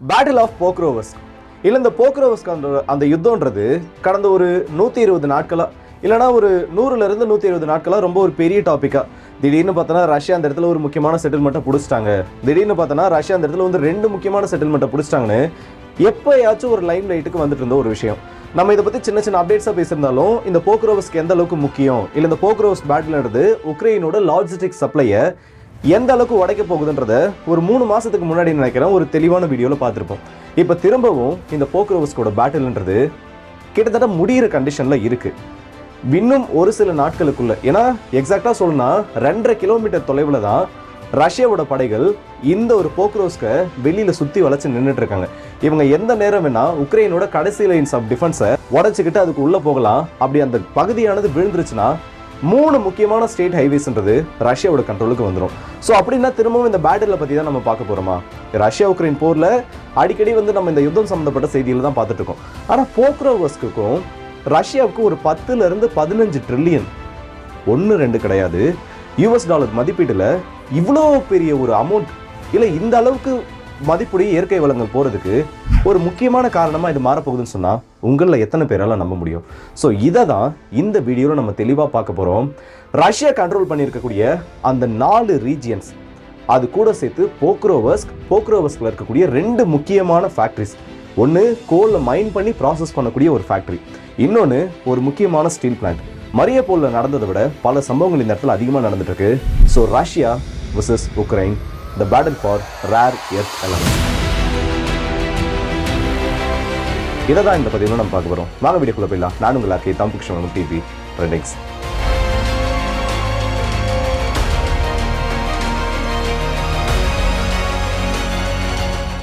Battle of போக்ரோவஸ் இல்லை இந்த போக்ரோவஸ்க்கு அந்த அந்த யுத்தம்ன்றது கடந்த ஒரு நூற்றி இருபது நாட்களாக இல்லைனா ஒரு நூறுலேருந்து நூற்றி இருபது நாட்களாக ரொம்ப ஒரு பெரிய டாப்பிக்காக திடீர்னு பார்த்தோன்னா ரஷ்யா அந்த இடத்துல ஒரு முக்கியமான செட்டில்மெண்ட்டை பிடிச்சிட்டாங்க. திடீர்னு பார்த்தோன்னா ரஷ்யா அந்த இடத்துல வந்து ரெண்டு முக்கியமான செட்டில்மெண்ட்டை பிடிச்சிட்டாங்கன்னு எப்போயாச்சும் ஒரு லைம் லைட்டுக்கு வந்துட்டு இருந்த ஒரு விஷயம். நம்ம இதை பற்றி சின்ன சின்ன அப்டேட்ஸாக பேசியிருந்தாலும் இந்த போக்ரோவஸ்க்கு எந்த அளவுக்கு முக்கியம்? இல்லை இந்த போக்ரோவஸ் பேட்டில்ன்றது உக்ரைனோட லாஜிஸ்டிக் சப்ளையை எந்த அளவுக்கு உடைக்க போகுதுன்றத ஒரு மூணு மாதத்துக்கு முன்னாடி நினைக்கிறேன் ஒரு தெளிவான வீடியோவில் பார்த்துருப்போம். இப்போ திரும்பவும் இந்த போக்குரோவஸ்கோட பேட்டில்ன்றது கிட்டத்தட்ட முடியிற கண்டிஷனில் இருக்குது இன்னும் ஒரு சில நாட்களுக்குள்ள ஏன்னா எக்ஸாக்டாக சொல்லணும்னா ரெண்டரை கிலோமீட்டர் தொலைவில் தான் ரஷ்யாவோட படைகள் இந்த ஒரு போக்ரோஸ்க வெளியில் சுற்றி வளைச்சு நின்றுட்டு இருக்காங்க. இவங்க எந்த நேரம் வேணா உக்ரைனோட கடைசி லைன்ஸ் ஆஃப் டிஃபென்ஸை உடைச்சிக்கிட்டு அதுக்கு உள்ளே போகலாம். அப்படி அந்த பகுதியானது விழுந்துருச்சுன்னா மூணு முக்கியமான ஸ்டேட் ஹைவேஸ்ன்றது ரஷ்யாவோட கண்ட்ரோலுக்கு வந்துடும் ஸோ அப்படின்னா திரும்பவும் இந்த பேட்டிலை பற்றி தான் நம்ம பார்க்க போகிறோமா ரஷ்யா உக்ரைன் போரில் அடிக்கடி வந்து நம்ம இந்த யுத்தம் சம்மந்தப்பட்ட செய்தியில் தான் பார்த்துட்டு இருக்கோம். ஆனால் போக்ரோவஸ்க்கும் ரஷ்யாவுக்கு ஒரு பத்துலேருந்து பதினஞ்சு ட்ரில்லியன் ஒன்று ரெண்டு கிடையாது. யூஎஸ் டாலர் மதிப்பீட்டில் இவ்வளோ பெரிய ஒரு அமௌண்ட் இல்லை இந்த அளவுக்கு மதிப்புடைய இயற்கை வளங்கள் போகிறதுக்கு ஒரு முக்கியமான காரணமாக இது மாறப்போகுதுன்னு சொன்னால் உங்களில் எத்தனை பேரால் நம்ப முடியும்? ஸோ இதை தான் இந்த வீடியோவில் நம்ம தெளிவாக பார்க்க போகிறோம் ரஷ்யா கண்ட்ரோல் பண்ணியிருக்கக்கூடிய அந்த நாலு ரீஜியன்ஸ் அது கூட சேர்த்து போக்ரோவஸ்க் போக்ரோவஸ்கில் இருக்கக்கூடிய ரெண்டு முக்கியமான ஃபேக்ட்ரிஸ் ஒன்று கோலில் மைன் பண்ணி ப்ராசஸ் பண்ணக்கூடிய ஒரு ஃபேக்ட்ரி இன்னொன்று ஒரு முக்கியமான ஸ்டீல் பிளான்ட் மரியப்போலில் நடந்ததை விட பல சம்பவங்கள் இந்த இடத்துல அதிகமாக நடந்துட்டுருக்கு so Russia versus Ukraine the battle for rare earth element இதை தான் இந்த பதிவில் நம்ம பார்க்க போகிறோம் வாங்க வீடியோக்குள்ள போயிடலாம். நான் உங்கள் ஆர்கே கிருஷ்ணன் டிவி ரெண்டிங்ஸ்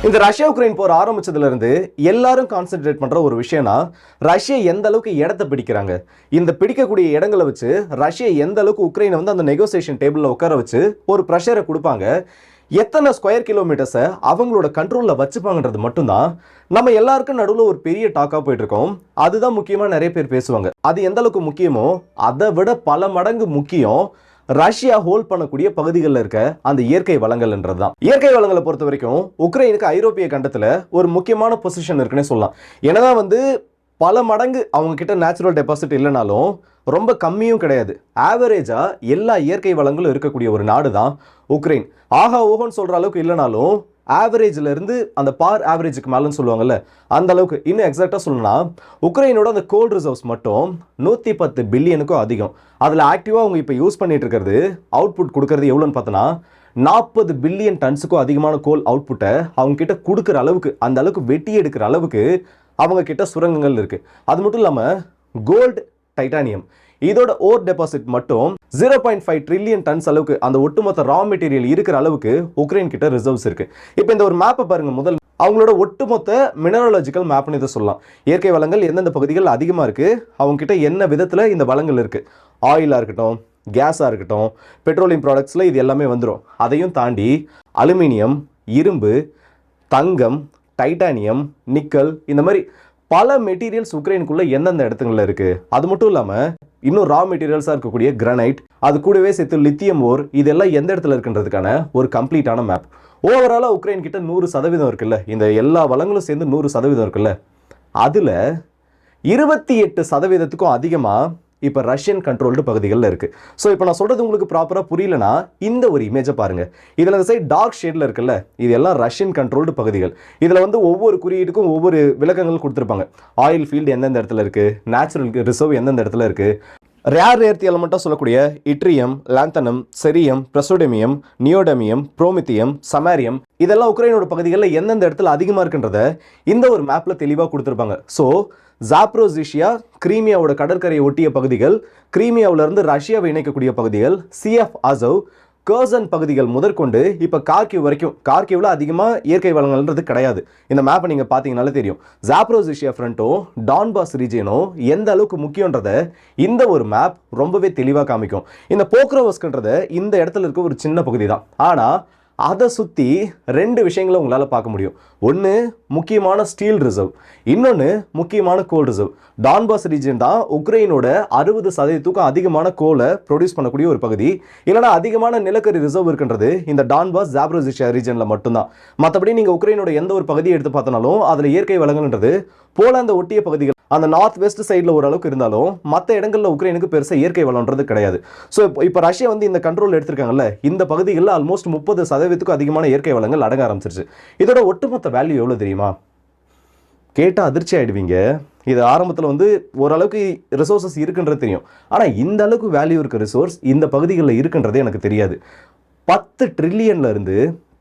இந்த ரஷ்யா உக்ரைன் போர் ஆரம்பிச்சதுலேருந்து எல்லாரும் கான்சென்ட்ரேட் பண்ணுற ஒரு விஷயம்னா ரஷ்யா எந்த அளவுக்கு இடத்த பிடிக்கிறாங்க? இந்த பிடிக்கக்கூடிய இடங்களை வச்சு ரஷ்யா எந்த அளவுக்கு உக்ரைனை வந்து அந்த நெகோசியேஷன் டேபிளில் உட்கார வச்சு ஒரு ப்ரெஷரை கொடுப்பாங்க? எத்தனை ஸ்கொயர் கிலோமீட்டர்ஸை அவங்களோட கண்ட்ரோலில் வச்சுப்பாங்கன்றது மட்டும்தான். நம்ம எல்லாருக்கும் நடுவில் ஒரு பெரிய டாக்காக போயிட்டுருக்கோம். அதுதான் முக்கியமாக நிறைய பேர் பேசுவாங்க. அது எந்த அளவுக்கு முக்கியமோ அதை விட பல மடங்கு முக்கியம் ரஷ்யா ஹோல்ட் பண்ணக்கூடிய பகுதிகளில் இருக்க அந்த இயற்கை வளங்கள்ன்றது தான். இயற்கை வளங்களை பொறுத்த வரைக்கும் உக்ரைனுக்கு ஐரோப்பிய கண்டத்தில் ஒரு முக்கியமான பொசிஷன் இருக்குன்னே சொல்லலாம். ஏன்னா வந்து பல மடங்கு அவங்க கிட்ட நேச்சுரல் டெபாசிட் இல்லைனாலும் ரொம்ப கம்மியும் கிடையாது. ஆவரேஜாக எல்லா இயற்கை வளங்களும் இருக்கக்கூடிய ஒரு நாடு தான் உக்ரைன். ஆகா ஓஹோன்னு சொல்கிற அளவுக்கு இல்லைனாலும் ஆவரேஜ்ல இருந்து அந்த பார் ஆவரேஜுக்கு மேலன்னு சொல்லுவாங்கல்ல அந்த அளவுக்கு. இன்னும் எக்ஸாக்டாக சொல்லணும்னா உக்ரைனோட அந்த கோல்ட் ரிசர்வ்ஸ் மட்டும் நூற்றி பத்து பில்லியனுக்கும் அதிகம். அதில் ஆக்டிவாக அவங்க இப்போ யூஸ் பண்ணிட்டு இருக்கிறது அவுட்புட் கொடுக்கறது எவ்வளோன்னு பார்த்தோன்னா நாற்பது பில்லியன் டன்ஸுக்கும் அதிகமான கோல் அவுட்புட்டை அவங்க கிட்ட கொடுக்குற அளவுக்கு அந்த அளவுக்கு வெட்டி எடுக்கிற அளவுக்கு அவங்க கிட்ட சுரங்கங்கள் இருக்கு. அது மட்டும் இல்லாமல் கோல்டு டைட்டானியம் இதோட ஓர் டெபாசிட் மட்டும் zero point five trillion tons அளவுக்கு அந்த ஒட்டுமொத்த ரா மெட்டீரியல் இருக்கிற அளவுக்கு உக்ரைன் கிட்ட ரிசர்வ்ஸ் இருக்கு. இப்போ இந்த ஒரு மேப்பை பாருங்க முதல். அவங்களோட ஒட்டுமொத்த மினரலாஜிக்கல் மேப்னு இதை சொல்லலாம். இயற்கை வளங்கள் எந்தெந்த பகுதிகள் அதிகமாக இருக்குது அவங்க கிட்ட என்ன விதத்தில் இந்த வளங்கள் இருக்குது ஆயிலாக இருக்கட்டும் கேஸாக இருக்கட்டும் பெட்ரோலியம் ப்ராடக்ட்ஸில் இது எல்லாமே வந்துடும் அதையும் தாண்டி அலுமினியம் இரும்பு தங்கம் டைட்டானியம் நிக்கல் இந்த மாதிரி பல மெட்டீரியல்ஸ் உக்ரைனுக்குள்ள எந்தெந்த இடத்துங்களில் இருக்கு? அது மட்டும் இல்லாமல் இன்னும் ரா மெட்டீரியல்ஸாக இருக்கக்கூடிய கிரனைட் அது கூடவே சேர்த்து லித்தியம் ஓர் இதெல்லாம் எந்த இடத்துல இருக்குன்றதுக்கான ஒரு கம்ப்ளீட்டான மேப் ஓவராலாக உக்ரைன் கிட்ட நூறு சதவீதம் இருக்குல்ல? இந்த எல்லா வளங்களும் சேர்ந்து நூறு சதவீதம் இருக்குல்ல? அதில் இருபத்தி எட்டு சதவீதத்துக்கும் அதிகமாக இப்போ ரஷ்யன் கண்ட்ரோல்டு பகுதிகளில் இருக்குது ஸோ இப்போ நான் சொல்கிறது உங்களுக்கு ப்ராப்பராக புரியலனா இந்த ஒரு இமேஜை பாருங்கள் இதில் அந்த சைடு டார்க் ஷேடில் இருக்குல்ல இது எல்லாம் ரஷ்யன் கண்ட்ரோல்டு பகுதிகள். இதில் வந்து ஒவ்வொரு குறியீட்டுக்கும் ஒவ்வொரு விளக்கங்கள் கொடுத்துருப்பாங்க. ஆயில் ஃபீல்டு எந்தெந்த இடத்துல இருக்குது நேச்சுரல் ரிசர்வ் எந்தெந்த இடத்துல இருக்குது ரேர் ஏர்த்தி எலமெண்ட்டாக சொல்லக்கூடிய yttrium lanthanum cerium praseodymium neodymium promethium samarium இதெல்லாம் உக்ரைனோட பகுதிகளில் எந்தெந்த இடத்துல அதிகமாக இருக்குன்றத இந்த ஒரு மேப்பில் தெளிவாக கொடுத்துருப்பாங்க. ஸோ ஜாப்ரோசிஷியா கிரீமியாவோட கடற்கரையை ஒட்டிய பகுதிகள் கிரீமியாவிலிருந்து ரஷ்யாவை இணைக்கக்கூடிய பகுதிகள் சிஎஃப் அசவ் கர்சன் பகுதிகள் முதற்கொண்டு இப்போ கார்கிவ் வரைக்கும் கார்கிவில் அதிகமாக இயற்கை வளங்கள்ன்றது கிடையாது. இந்த மேப்பை நீங்கள் பார்த்தீங்கனாலே தெரியும். ஜாப்ரோசிஷியா ஃப்ரண்ட்டும் டான்பாஸ் ரீஜியனும் எந்த அளவுக்கு முக்கியன்றத இந்த ஒரு மேப் ரொம்பவே தெளிவாக காமிக்கும். இந்த போக்ரோவஸ்கன்றதை இந்த இடத்துல இருக்க ஒரு சின்ன பகுதி தான் ஆனால் அதை சுற்றி ரெண்டு விஷயங்களை உங்களால் பார்க்க முடியும். ஒன்று முக்கியமான ஸ்டீல் ரிசர்வ் இன்னொன்று முக்கியமான கோல் ரிசர்வ் டான்பாஸ் ரீஜன் தான் உக்ரைனோட அறுபது சதவீதத்துக்கும் அதிகமான கோலை ப்ரொடியூஸ் பண்ணக்கூடிய ஒரு பகுதி. இல்லைனா அதிகமான நிலக்கரி ரிசர்வ் இருக்கின்றது இந்த டான்பாஸ் ஜாப்ரோசிஷியா ரீஜனில் மட்டும்தான். மற்றபடி நீங்கள் உக்ரைனோட எந்த ஒரு பகுதியை எடுத்து பார்த்தனாலும் அதில் இயற்கை வளங்கள்ன்றது போலாந்த ஒட்டிய பகுதிகள் அந்த நார்த் வெஸ்ட் சைடில் ஓரளவுக்கு இருந்தாலும் மற்ற இடங்களில் உக்ரைனுக்கு பெருசாக இயற்கை வளம்ன்றது கிடையாது. ஸோ இப்போ இப்போ ரஷ்யா வந்து இந்த கண்ட்ரோல் எடுத்திருக்காங்கல்ல இந்த பகுதிகளில் ஆல்மோஸ்ட் முப்பது சதவீதத்துக்கும் அதிகமான இயற்கை வளங்கள் அடங்க ஆரம்பிச்சிருச்சு. இதோட ஒட்டுமொத்த வேல்யூ எவ்வளோ தெரியுமா? கேட்டால் அதிர்ச்சி ஆகிடுவீங்க இது ஆரம்பத்தில் வந்து ஓரளவுக்கு ரிசோர்சஸ் இருக்குன்றது தெரியும். ஆனால் இந்த அளவுக்கு வேல்யூ இருக்க ரிசோர்ஸ் இந்த பகுதிகளில் இருக்குன்றது எனக்கு தெரியாது. பத்து ட்ரில்லியன்லேருந்து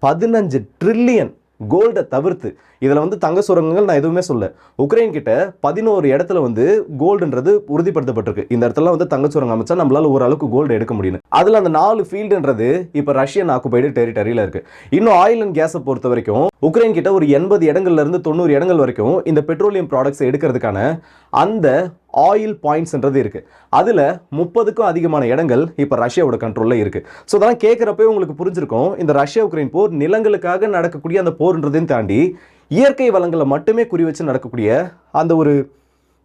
பதினஞ்சு ட்ரில்லியன் கோல்டை தவிர்த்து இதில் வந்து தங்க சுரங்கங்கள் நான் எதுவுமே சொல்ல உக்ரைன் கிட்ட பதினோரு இடத்துல வந்து கோல்டுன்றது உறுதிப்படுத்தப்பட்டிருக்கு. இந்த இடத்துல வந்து தங்க சுரங்கம் அமைச்சா நம்மளால ஓரளவுக்கு கோல்டு எடுக்க முடியும் அதில் அந்த நாலு ஃபீல்டுன்றது இப்போ ரஷ்யன் ஆக்குபைடு டெரிட்டரியில் இருக்கு. இன்னும் ஆயில் அண்ட் கேஸை பொறுத்த வரைக்கும் உக்ரைன் கிட்ட ஒரு எண்பது இடங்கள்ல இருந்து தொண்ணூறு இடங்கள் வரைக்கும் இந்த பெட்ரோலியம் ப்ராடக்ட்ஸ் எடுக்கிறதுக்கான அந்த ஆயில் பாயிண்ட்ஸ்ன்றது இருக்கு. அதில் முப்பதுக்கும் அதிகமான இடங்கள் இப்போ ரஷ்யாவோட கண்ட்ரோல்ல இருக்குது ஸோ அதெல்லாம் கேட்குறப்பே உங்களுக்கு புரிஞ்சிருக்கும். இந்த ரஷ்யா உக்ரைன் போர் நிலங்களுக்காக நடக்கக்கூடிய அந்த போர்ன்றதையும் தாண்டி இயற்கை வளங்களை மட்டுமே குறி வச்சு நடக்கக்கூடிய அந்த ஒரு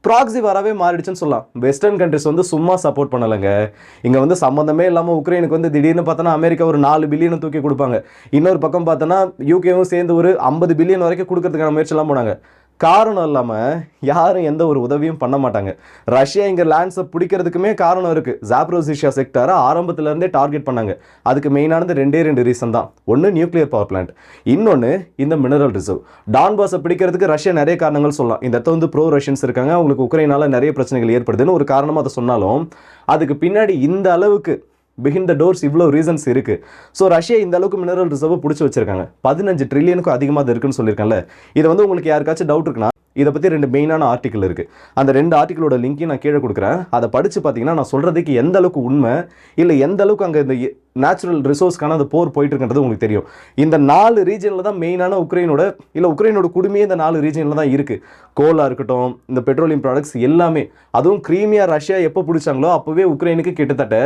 ப்ராக்ஸி வரவே மாறிடுச்சுன்னு சொல்லலாம். வெஸ்டர்ன் கண்ட்ரிஸ் வந்து சும்மா சப்போர்ட் பண்ணலைங்க. இங்கே வந்து சம்மந்தமே இல்லாமல் உக்ரைனுக்கு வந்து திடீர்னு பார்த்தோன்னா அமெரிக்கா ஒரு நாலு பில்லியன் தூக்கி கொடுப்பாங்க. இன்னொரு பக்கம் பார்த்தோன்னா யூகேவும் சேர்ந்து ஒரு ஐம்பது பில்லியன் வரைக்கும் கொடுக்கறதுக்கான முயற்சியெல்லாம் போனாங்க. காரணம் இல்லாமல் யாரும் எந்த ஒரு உதவியும் பண்ண மாட்டாங்க. ரஷ்யா இங்கே லேண்ட்ஸை பிடிக்கிறதுக்குமே காரணம் இருக்குது ஜாப்ரோசிஷியா செக்டரை ஆரம்பத்துலேருந்தே டார்கெட் பண்ணாங்க. அதுக்கு மெயினானது ரெண்டே ரெண்டு ரீசன் தான். ஒன்று நியூக்ளியர் பவர் பிளான்ட் இன்னொன்று இந்த மினரல் ரிசர்வ் டான்பாஸை பிடிக்கிறதுக்கு ரஷ்யா நிறைய காரணங்கள் சொல்லலாம். இந்த இடத்துல வந்து ப்ரோ ரஷ்யன்ஸ் இருக்காங்க. அவங்களுக்கு உக்ரைனால நிறைய பிரச்சனைகள் ஏற்படுதுன்னு ஒரு காரணமாக அதை சொன்னாலும் அதுக்கு பின்னாடி இந்த அளவுக்கு பிஹின் த டோர்ஸ் இவ்வளோ ரீசன்ஸ் இருக்கு. ஸோ ரஷ்யா இந்த அளவுக்கு மினரல் ரிசர்வ் பிடிச்சி வச்சிருக்காங்க. பதினஞ்சு ட்ரில்லியனுக்கும் அதிகமாக இருக்குன்னு சொல்லியிருக்கேன்ல இதை வந்து உங்களுக்கு யாருக்காச்சும் டவுட் இருக்குன்னா இதை பற்றி ரெண்டு மெயினான ஆர்டிக்கல் இருக்குது அந்த ரெண்டு ஆர்டிக்கலோட லிங்க்கையும் நான் கீழே கொடுக்குறேன். அதை படித்து பார்த்தீங்கன்னா நான் சொல்கிறதுக்கு எந்த அளவுக்கு உண்மை இல்லை எந்த அளவுக்கு அங்கே இந்த நேச்சுரல் ரிசோர்ஸ்க்கான அந்த போர் போயிட்டுருக்கிறது உங்களுக்கு தெரியும். இந்த நாலு ரீஜனில் தான் மெயினான உக்ரைனோட இல்லை உக்ரைனோட குடுமையே இந்த நாலு ரீஜனில் தான் இருக்குது கோலாக இருக்கட்டும் இந்த பெட்ரோலியம் ப்ராடக்ட்ஸ் எல்லாமே. அதுவும் கிரீமியா ரஷ்யா எப்போ பிடிச்சாங்களோ அப்போவே உக்ரைனுக்கு கிட்டத்தட்ட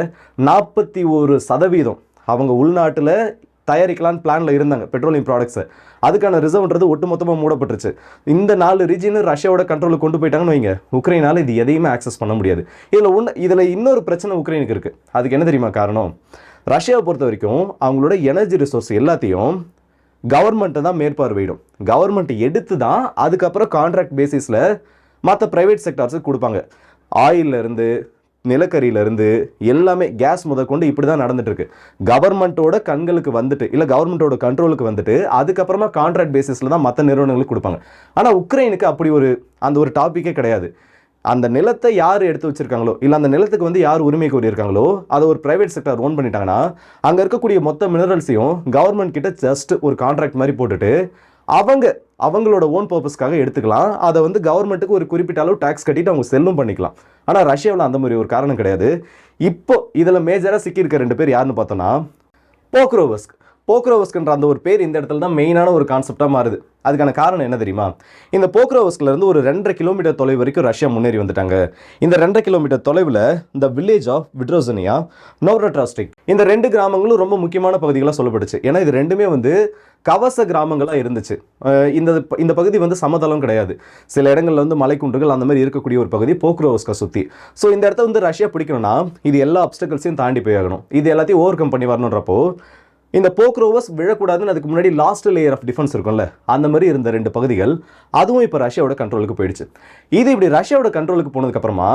நாற்பத்தி ஒரு சதவீதம். அவங்க உள்நாட்டில் தயாரிக்கலான்னு பிளானில் இருந்தாங்க பெட்ரோலியம் ப்ராடக்ட்ஸை அதுக்கான ரிசர்வ்ன்றது ஒட்டுமொத்தமாக மூடப்பட்டுருச்சு. இந்த நாலு ரீஜியனும் ரஷ்யாவோட கண்ட்ரோலுக்கு கொண்டு போயிட்டாங்கன்னு வைங்க உக்ரைனால் இது எதையுமே ஆக்சஸ் பண்ண முடியாது. இதில் ஒன்று இதில் இன்னொரு பிரச்சனை உக்ரைனுக்கு இருக்குது அதுக்கு என்ன தெரியுமா காரணம்? ரஷ்யாவை பொறுத்த வரைக்கும் அவங்களோட எனர்ஜி ரிசோர்ஸ் எல்லாத்தையும் கவர்மெண்ட்டை தான் மேற்பார்வையிடும். கவர்மெண்ட் எடுத்து தான் அதுக்கப்புறம் கான்ட்ராக்ட் பேசிஸில் மற்ற ப்ரைவேட் செக்டார்ஸுக்கு கொடுப்பாங்க. ஆயிலிருந்து நிலக்கரியிலேருந்து எல்லாமே கேஸ் முதற்கொண்டு இப்படி தான் நடந்துட்டு இருக்கு கவர்மெண்ட்டோட கண்களுக்கு வந்துட்டு இல்லை கவர்மெண்ட்டோட கண்ட்ரோலுக்கு வந்துட்டு அதுக்கப்புறமா கான்ட்ராக்ட் பேசிஸில் தான் மற்ற நிறுவனங்களுக்கு கொடுப்பாங்க. ஆனால் உக்ரைனுக்கு அப்படி ஒரு அந்த ஒரு டாப்பிக்கே கிடையாது. அந்த நிலத்தை யார் எடுத்து வச்சிருக்காங்களோ இல்லை அந்த நிலத்துக்கு வந்து யார் உரிமை கோரியிருக்காங்களோ அதை ஒரு பிரைவேட் செக்டர் ஓன் பண்ணிட்டாங்கன்னா அங்கே இருக்கக்கூடிய மொத்த மினரல்ஸையும் கவர்மெண்ட் கிட்ட ஜஸ்ட் ஒரு கான்ட்ராக்ட் மாதிரி போட்டுட்டு அவங்க அவங்களோட ஓன் பர்பஸ்க்காக எடுத்துக்கலாம். அதை வந்து கவர்மெண்ட்டுக்கு ஒரு குறிப்பிட்ட அளவு டேக்ஸ் கட்டிட்டு அவங்க செல்லும் பண்ணிக்கலாம். ஆனால் ரஷ்யாவில் அந்த மாதிரி ஒரு காரணம் கிடையாது. இப்போ இதில் மேஜராக சிக்கியிருக்க ரெண்டு பேர் யாருன்னு பார்த்தோன்னா போக்ரோவஸ்க் போக்ரோவஸ்க்ன்ற அந்த ஒரு பேர் இந்த இடத்துல தான் மெயினான ஒரு கான்செப்டாக மாறுது. அதுக்கான காரணம் என்ன தெரியுமா? இந்த போக்ரோவஸ்க்ல இருந்து ஒரு ரெண்டரை கிலோமீட்டர் தொலைவு வரைக்கும் ரஷ்யா முன்னேறி வந்துட்டாங்க. இந்த ரெண்டரை கிலோமீட்டர் தொலைவில் இந்த வில்லேஜ் ஆஃப் விட்ரோசனியா நோவ்ரட்ராஸ்டிக் இந்த ரெண்டு கிராமங்களும் ரொம்ப முக்கியமான பகுதிகளாக சொல்லப்பட்டுச்சு ஏன்னா இது ரெண்டுமே வந்து கவச கிராமங்களாக இருந்துச்சு. இந்த இந்த பகுதி வந்து சமதளம் கிடையாது. சில இடங்கள்ல வந்து மலைக்குன்றுகள் அந்த மாதிரி இருக்கக்கூடிய ஒரு பகுதி போக்ரோவஸ்கா சுற்றி ஸோ இந்த இடத்த வந்து ரஷ்யா பிடிக்கணும்னா இது எல்லா அப்டக்கல்ஸையும் தாண்டி போய் ஆகணும் இது எல்லாத்தையும் ஓவர் கம் பண்ணி வரணுன்றப்போ இந்த போக்ரோவர்ஸ் விழக்கூடாதுன்னு அதுக்கு முன்னாடி லாஸ்ட் லேயர் ஆஃப் டிஃபென்ஸ் இருக்கும்ல அந்த மாதிரி இருந்த ரெண்டு பகுதிகள் அதுவும் இப்போ ரஷ்யாவோட கண்ட்ரோலுக்கு போயிடுச்சு. இது இப்படி ரஷ்யாவோட கண்ட்ரோலுக்கு போனதுக்கப்புறமா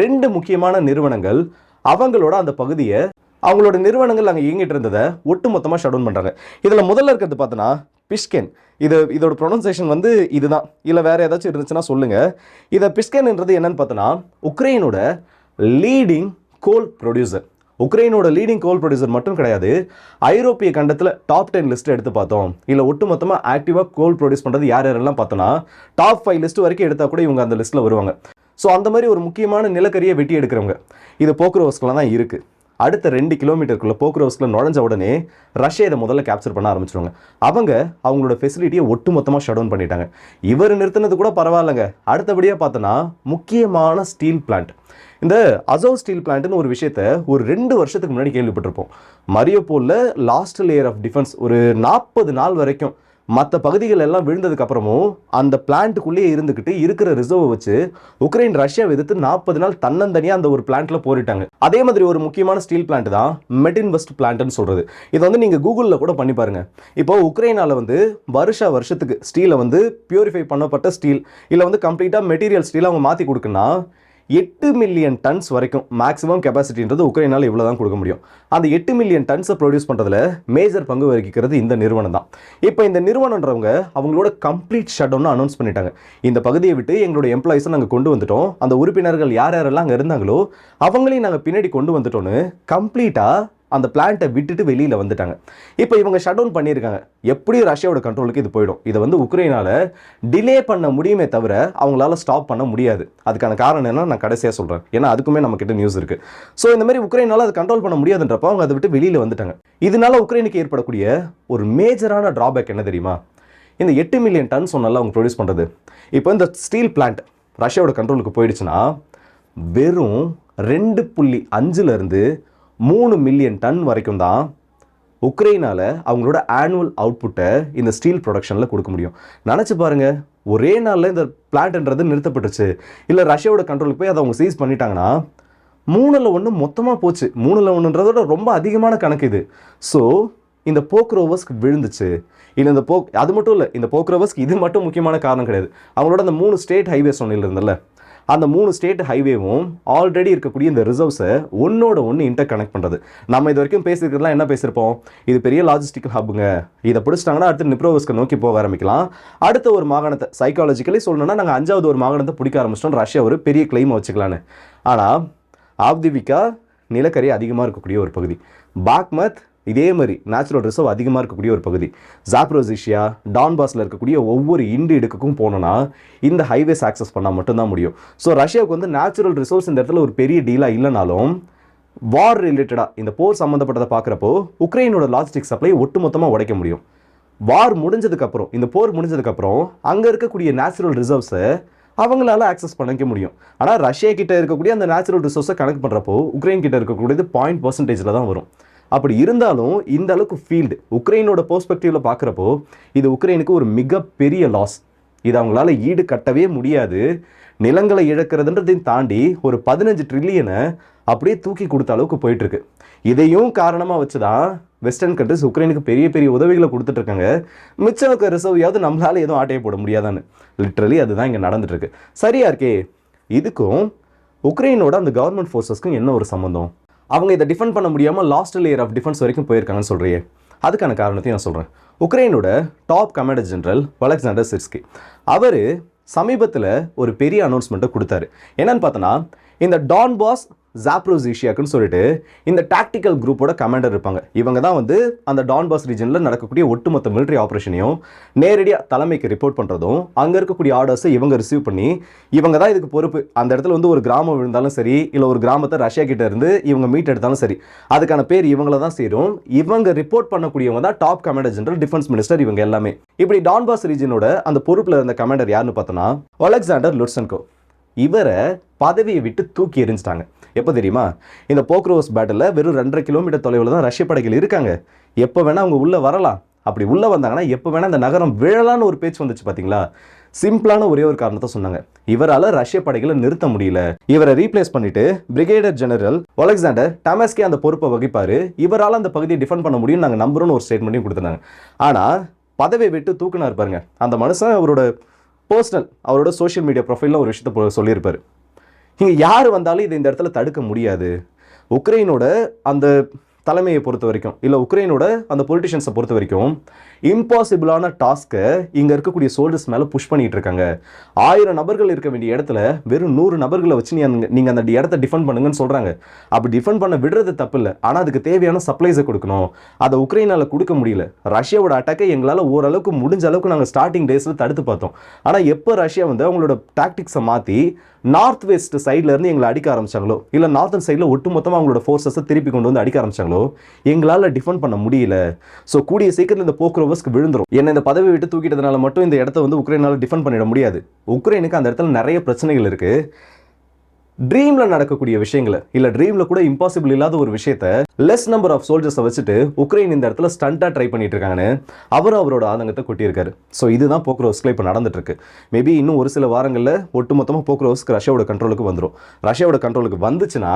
ரெண்டு முக்கியமான நிறுவனங்கள் அவங்களோட அந்த பகுதியை அவங்களோட நிறுவனங்கள் அங்கே இயங்கிட்டு இருந்ததை ஒட்டு மொத்தமாக ஷட் டவுன் பண்ணுறாங்க இதில் முதல்ல இருக்கிறது பார்த்தோன்னா பிஷ்கென் இது இதோட ப்ரொனன்சேஷன் வந்து இதுதான். இல்லை வேறு ஏதாச்சும் இருந்துச்சுன்னா சொல்லுங்கள் இதை பிஷ்கென்ன்றது என்னன்னு பார்த்தோன்னா உக்ரைனோட லீடிங் கோல் ப்ரொடியூசர் உக்ரைனோட லீடிங் கோல் ப்ரொடியூசர் மட்டும் கிடையாது ஐரோப்பிய கண்டத்தில் டாப் டென் லிஸ்ட் எடுத்து பார்த்தோம். இல்லை ஒட்டுமொத்தமாக ஆக்டிவாக கோல் ப்ரொடியூஸ் பண்ணுறது யார் யாரெல்லாம் பார்த்தோன்னா டாப் ஃபைவ் லிஸ்ட் வரைக்கும் எடுத்தால் கூட இவங்க அந்த லிஸ்ட்டில் வருவாங்க. ஸோ அந்த மாதிரி ஒரு முக்கியமான நிலக்கரியை வெட்டி எடுக்கிறவங்க. இது போக்குரோவஸ்கில் தான் இருக்குது அடுத்த ரெண்டு கிலோமீட்டருக்குள்ள போக்ரோஸ்க்குள்ள நுழைஞ்ச உடனே ரஷ்யா இதை முதல்ல கேப்சர் பண்ண ஆரம்பிச்சிருவாங்க. அவங்க அவங்களோட ஃபெசிலிட்டியை ஒட்டுமொத்தமாக ஷட் டவுன் பண்ணிட்டாங்க. இவர் நிறுத்தினது கூட பரவாயில்லைங்க. அடுத்தபடியாக பார்த்தோன்னா முக்கியமான ஸ்டீல் பிளான்ட் இந்த அசோவ் ஸ்டீல் பிளான்ட்னு ஒரு விஷயத்த ஒரு ரெண்டு வருஷத்துக்கு முன்னாடி கேள்விப்பட்டிருப்போம். மரியோபோலில் லாஸ்ட் லேயர் ஆஃப் டிஃபென்ஸ் ஒரு நாற்பது நாள் வரைக்கும் மற்ற பகுதிகள் எல்லாம் விழுந்ததுக்கு அப்புறமும் அந்த பிளான்ட்டுக்குள்ளேயே இருந்துக்கிட்டு இருக்கிற ரிசர்வை வச்சு உக்ரைன் ரஷ்யா எதிர்த்து நாற்பது நாள் தன்னந்தனியாக அந்த ஒரு பிளான்ட்ல போரிட்டாங்க. அதே மாதிரி ஒரு முக்கியமான ஸ்டீல் பிளான்ட் தான் மெடின் வெஸ்ட் பிளான்ட்னு சொல்றது. இதை வந்து நீங்க கூகுளில் கூட பண்ணி பாருங்க. இப்போ உக்ரைனால வந்து வருஷா வருஷத்துக்கு ஸ்டீலை வந்து பியூரிஃபை பண்ணப்பட்ட ஸ்டீல் இல்லை வந்து கம்ப்ளீட்டாக மெட்டீரியல் ஸ்டீல் அவங்க மாற்றி கொடுக்குன்னா எட்டு மில்லியன் டன்ஸ் வரைக்கும் மேக்ஸிமம் கெப்பாசிட்டின்றது உக்ரைனால் இவ்வளோ தான் கொடுக்க முடியும். அந்த எட்டு மில்லியன் டன்ஸை ப்ரொடியூஸ் பண்ணுறதுல மேஜர் பங்கு வகிக்கிறது இந்த நிறுவனம் தான். இப்போ இந்த நிறுவனன்றவங்க அவங்களோட கம்ப்ளீட் ஷட் டவுன் அனௌன்ஸ் பண்ணிட்டாங்க. இந்த பகுதியை விட்டு எங்களோட எம்ப்ளாயிஸை நாங்கள் கொண்டு வந்துட்டோம். அந்த உறுப்பினர்கள் யார் யாரெல்லாம் அங்கே இருந்தாங்களோ அவங்களையும் நாங்கள் பின்னாடி கொண்டு வந்துட்டோன்னு கம்ப்ளீட்டாக அந்த பிளான்ட்டை விட்டுட்டு வெளியில் வந்துட்டாங்க. இப்போ இவங்க ஷட் டவுன் பண்ணியிருக்காங்க. எப்படியும் ரஷ்யாவோட கண்ட்ரோலுக்கு இது போயிடும். இதை வந்து உக்ரைனால் டிலே பண்ண முடியுமே தவிர அவங்களால ஸ்டாப் பண்ண முடியாது. அதுக்கான காரணம் என்ன நான் கடைசியாக சொல்கிறேன் ஏன்னா அதுக்குமே நம்ம கிட்ட நியூஸ் இருக்கு. ஸோ இந்த மாதிரி உக்ரைனால் அதை கண்ட்ரோல் பண்ண முடியாதுன்றப்ப அவங்க அதை விட்டு வெளியில் வந்துட்டாங்க. இதனால உக்ரைனுக்கு ஏற்படக்கூடிய ஒரு மேஜரான ட்ராபேக் என்ன தெரியுமா? இந்த எட்டு மில்லியன் டன் சொன்னால அவங்க ப்ரொடியூஸ் பண்ணுறது இப்போ இந்த ஸ்டீல் பிளான்ட் ரஷ்யாவோட கண்ட்ரோலுக்கு போயிடுச்சுன்னா வெறும் ரெண்டு புள்ளி அஞ்சுலேருந்து மூணு மில்லியன் டன் வரைக்கும் தான் உக்ரைனால் அவங்களோட ஆனுவல் அவுட்புட்டை இந்த ஸ்டீல் ப்ரொடக்ஷனில் கொடுக்க முடியும். நினச்சி பாருங்கள் ஒரே நாளில் இந்த பிளான்ட்ன்றது நிறுத்தப்பட்டுச்சு இல்லை ரஷ்யாவோட கண்ட்ரோலுக்கு போய் அதை அவங்க சீஸ் பண்ணிட்டாங்கன்னா மூணில் ஒன்று மொத்தமாக போச்சு. மூணில் ஒன்றுன்றதோட ரொம்ப அதிகமான கணக்கு இது. ஸோ இந்த போக்ரோவஸ்க்கு விழுந்துச்சு. இல்லை இந்த போக் அது மட்டும் இல்லை இந்த போக்ரோவஸ்க்கு இது மட்டும் முக்கியமான காரணம் கிடையாது. அவங்களோட அந்த மூணு ஸ்டேட் ஹைவேஸ் ஒன்றில் இருந்தல்ல அந்த மூணு ஸ்டேட் ஹைவேவும் ஆல்ரெடி இருக்கக்கூடிய இந்த ரிசர்வ்ஸை ஒன்னோட ஒன்று இன்டர் கனெக்ட் பண்ணுறது நம்ம இது வரைக்கும் பேசியிருக்கிறதுலாம் என்ன பேசியிருப்போம் இது பெரிய லாஜிஸ்டிக்கல் ஹப்புங்க இதை பிடிச்சிட்டாங்கன்னா அடுத்து நிப்ரோவஸ்க்கு நோக்கி போக ஆரம்பிக்கலாம். அடுத்த ஒரு மாகாணத்தை சைக்காலஜிக்கலி சொல்லணும்னா நாங்கள் அஞ்சாவது ஒரு மாகாணத்தை பிடிக்க ஆரம்பிச்சிட்டோம். ரஷ்யா ஒரு பெரிய கிளைமை வச்சுக்கலான்னு ஆனால் ஆப்திவிகா நிலக்கரி அதிகமாக இருக்கக்கூடிய ஒரு பகுதி. பாக்மத் இதே மாதிரி நேச்சுரல் ரிசர்வ் அதிகமாக இருக்கக்கூடிய ஒரு பகுதி. ஜாப்ரோசிஷியா டான்பாஸில் இருக்கக்கூடிய ஒவ்வொரு இண்டு இடுக்குக்கும் போனோன்னா இந்த ஹைவேஸ் ஆக்சஸ் பண்ணால் மட்டும்தான் முடியும். ஸோ ரஷ்யாவுக்கு வந்து நேச்சுரல் ரிசோர்ஸ் இந்த இடத்துல ஒரு பெரிய டீலாக இல்லைனாலும் வார் ரிலேட்டடாக இந்த போர் சம்மந்தப்பட்டதை பார்க்குறப்போ உக்ரைனோட லாஜிஸ்டிக் சப்ளை ஒட்டுமொத்தமாக உடைக்க முடியும். வார் முடிஞ்சதுக்கப்புறம் இந்த போர் முடிஞ்சதுக்கப்புறம் அங்கே இருக்கக்கூடிய நேச்சுரல் ரிசர்வ்ஸை அவங்களால ஆக்சஸ் பண்ணிக்க முடியும். ஆனால் ரஷ்யா கிட்ட இருக்கக்கூடிய அந்த நேச்சுரல் ரிசோர்ஸை கனெக்ட் பண்ணுறப்போ உக்ரைன் கிட்ட இருக்கக்கூடியது பாயிண்ட் பர்சன்டேஜில் தான் வரும். அப்படி இருந்தாலும் இந்த அளவுக்கு ஃபீல்டு உக்ரைனோட பெர்ஸ்பெக்டிவ்ல பார்க்குறப்போ இது உக்ரைனுக்கு ஒரு மிகப்பெரிய லாஸ் இது அவங்களால ஈடு கட்டவே முடியாது. நிலங்களை இழக்கிறதுன்றதையும் தாண்டி ஒரு பதினஞ்சு ட்ரில்லியனை அப்படியே தூக்கி கொடுத்த அளவுக்கு போயிட்டுருக்கு. இதையும் காரணமாக வச்சு தான் வெஸ்டர்ன் கண்ட்ரிஸ் உக்ரைனுக்கு பெரிய பெரிய உதவிகளை கொடுத்துட்ருக்காங்க மிச்சமுக்கு மிச்சம் இருக்க ரிசர்வையாவது நம்மளால் எதுவும் ஆட்டையை போட முடியாதான்னு. லிட்ரலி அதுதான் இங்கே நடந்துட்டுருக்கு. சரியா இருக்கே. இதுக்கும் உக்ரைனோட அந்த கவர்மெண்ட் ஃபோர்ஸஸ்க்கும் என்ன ஒரு சம்மந்தம் அவங்க இதை டிஃபெண்ட் பண்ண முடியாமல் லாஸ்ட் லேயர் ஆஃப் டிஃபென்ஸ் வரைக்கும் போயிருக்காங்கன்னு சொல்கிறேன் அதுக்கான காரணத்தையும் நான் சொல்கிறேன் உக்ரைனோட top commander general Alexander Syrskyi அவர் சமீபத்தில் ஒரு பெரிய அனௌன்ஸ்மெண்ட்டை கொடுத்தாரு. என்னன்னு பார்த்தோன்னா இந்த டான் பாஸ் ஜாப்ரோசிஷியாக்குன்னு சொல்லிட்டு இந்த டாக்டிக்கல் குரூப்போட கமாண்டர் இருப்பாங்க. இவங்க தான் வந்து அந்த டான்பாஸ் ரீஜனில் நடக்கக்கூடிய ஒட்டுமொத்த மிலிட்டரி ஆப்ரேஷனையும் நேரடியாக தலைமைக்கு ரிப்போர்ட் பண்ணுறதும் அங்கே இருக்கக்கூடிய ஆர்டர்ஸை இவங்க ரிசீவ் பண்ணி இவங்க தான் இதுக்கு பொறுப்பு. அந்த இடத்துல வந்து ஒரு கிராமம் விழுந்தாலும் சரி இல்லை ஒரு கிராமத்தை ரஷ்யா கிட்ட இருந்து இவங்க மீட் எடுத்தாலும் சரி அதுக்கான பேர் இவங்கள தான் சேரும். இவங்க ரிப்போர்ட் பண்ணக்கூடியவங்க தான் top commander general defence minister இவங்க எல்லாமே. இப்படி டான்பாஸ் ரீஜனோட அந்த பொறுப்பில் இருந்த கமாண்டர் யாருன்னு பார்த்தோன்னா அலெக்சாண்டர் லுட்சன்கோ இவரை பதவியை விட்டு தூக்கி எறிஞ்சிட்டாங்க. எப்போ தெரியுமா? இந்த போக்ரோஸ் பேட்டில் வெறும் ரெண்டரை கிலோமீட்டர் தொலைவில் தான் ரஷ்ய படைகள் இருக்காங்க. எப்போ வேணால் அவங்க உள்ளே வரலாம். அப்படி உள்ளே வந்தாங்கன்னா எப்போ வேணால் இந்த நகரம் விழலான்னு ஒரு பேச்சு வந்துச்சு பார்த்தீங்களா சிம்பிளான ஒரே ஒரு காரணத்தை சொன்னாங்க. இவரால் ரஷ்ய படைகளை நிறுத்த முடியல. இவரை ரீப்ளேஸ் பண்ணிட்டு பிரிகேடர் ஜெனரல் ஒலெக்சாண்டர் டமாஸ்கே அந்த பொறுப்பை வகிப்பார். இவரால் அந்த பகுதியை டிஃபெண்ட் பண்ண முடியும் நாங்கள் நம்புறோம்னு ஒரு ஸ்டேட்மெண்ட்டையும் கொடுத்துருந்தாங்க. ஆனால் பதவியை விட்டு தூக்குனா இருப்பாருங்க அந்த மனுஷன் அவரோட பர்சனல் அவரோட சோஷியல் மீடியா ப்ரொஃபைலில் ஒரு விஷயத்த சொல்லியிருப்பார். இங்கே யார் வந்தாலும் இதை இந்த இடத்துல தடுக்க முடியாது. உக்ரைனோட அந்த தலைமையை பொறுத்த வரைக்கும் இல்லை உக்ரைனோட அந்த பொலிட்டிஷியன்ஸை பொறுத்த வரைக்கும் இம்பாசிபிளான டாஸ்க்கை இங்கே இருக்கக்கூடிய சோல்டர்ஸ் மேலே புஷ் பண்ணிகிட்டு இருக்காங்க. ஆயிரம் நபர்கள் இருக்க வேண்டிய இடத்துல வெறும் நூறு நபர்களை வச்சு நீ நீங்கள் அந்த இடத்த டிஃபெண்ட் பண்ணுங்கன்னு சொல்கிறாங்க அப்படி டிஃபெண்ட் பண்ண விடுறது தப்பு இல்லை ஆனால் அதுக்கு தேவையான சப்ளைஸை கொடுக்கணும். அதை உக்ரைனால் கொடுக்க முடியல. ரஷ்யாவோட அட்டாக்கை எங்களால் ஓரளவுக்கு முடிஞ்ச அளவுக்கு நாங்கள் ஸ்டார்டிங் டேஸில் தடுத்து பார்த்தோம். ஆனால் எப்போ ரஷ்யா வந்து அவங்களோட டாக்டிக்ஸை மாற்றி நார்த் வெஸ்ட் சைட்லேருந்து எங்களை அடிக்க ஆரம்பிச்சாங்களோ இல்லை நார்த்தன் சைடில் ஒட்டுமொத்தமாக அவங்களோட ஃபோர்ஸஸை திருப்பி கொண்டு வந்து அடிக்க ஆரம்பிச்சாங்களோ எங்களால் டிஃபெண்ட் பண்ண முடியல. ஸோ கூடிய சீக்கிரத்தில் இந்த போக்குரோவஸ்க்கு விழுந்துரும். என்ன இந்த பதவி விட்டு தூக்கிட்டதுனால மட்டும் இந்த இடத்த வந்து உக்ரைனால் டிஃபெண்ட் பண்ணிட முடியாது. உக்ரைனுக்கு அந்த இடத்துல நிறைய பிரச்சனைகள் இருக்குது ட்ரீமில் நடக்கக்கூடிய விஷயங்களை இல்லை ட்ரீமில் கூட இம்பாசிபிள் இல்லாத ஒரு விஷயத்த லெஸ் நம்பர் ஆஃப் சோல்ஜர்ஸை வச்சுட்டு உக்ரைன் இந்த இடத்துல ஸ்டண்ட்டாக ட்ரை பண்ணிட்டு இருக்காங்கன்னு அவர் அவரோட ஆதங்கத்தை கொட்டியிருக்காரு. ஸோ இதுதான் போக்ரோஸ்க்கு இப்போ நடந்துட்டு இருக்கு மேபி இன்னும் ஒரு சில வாரங்களில் ஒட்டுமொத்தமாக போக்ரோஸ்க்கு ரஷ்யாவோட கண்ட்ரோலுக்கு வந்துடும் ரஷ்யாவோட கண்ட்ரோலுக்கு வந்துச்சுன்னா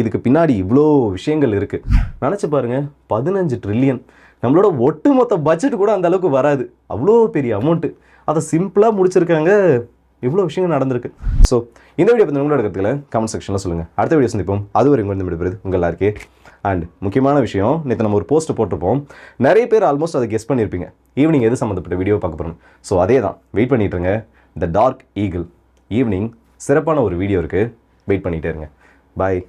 இதுக்கு பின்னாடி இவ்வளோ விஷயங்கள் இருக்கு. நினச்சி பாருங்க பதினஞ்சு ட்ரில்லியன் நம்மளோட ஒட்டுமொத்த பட்ஜெட் கூட அந்த அளவுக்கு வராது. அவ்வளோ பெரிய அமௌண்ட்டு அதை சிம்பிளாக முடிச்சிருக்காங்க இவ்வளோ விஷயங்கள் நடந்திருக்கு. ஸோ இந்த வீடியோ பற்றி உங்களோட கருத்துக்களை கமெண்ட் செக்ஷனில் சொல்லுங்கள் அடுத்த வீடியோ சந்திப்போம். அது வரை வந்து விடுபடுது உங்கள் எல்லாருக்கே அண்ட் முக்கியமான விஷயம் நேற்று நம்ம ஒரு போஸ்ட் போட்டிருப்போம். நிறைய பேர் ஆல்மோஸ்ட் அதை கெஸ் பண்ணியிருப்பீங்க. ஈவினிங் எது சம்மந்தப்பட்ட வீடியோ பார்க்க போகிறோம் ஸோ அதே தான் வெயிட் பண்ணிட்டு இருங்க. த டார்க் ஈகிள் ஈவினிங் சிறப்பான ஒரு வீடியோ இருக்குது வெயிட் பண்ணிகிட்டே இருங்க. பாய்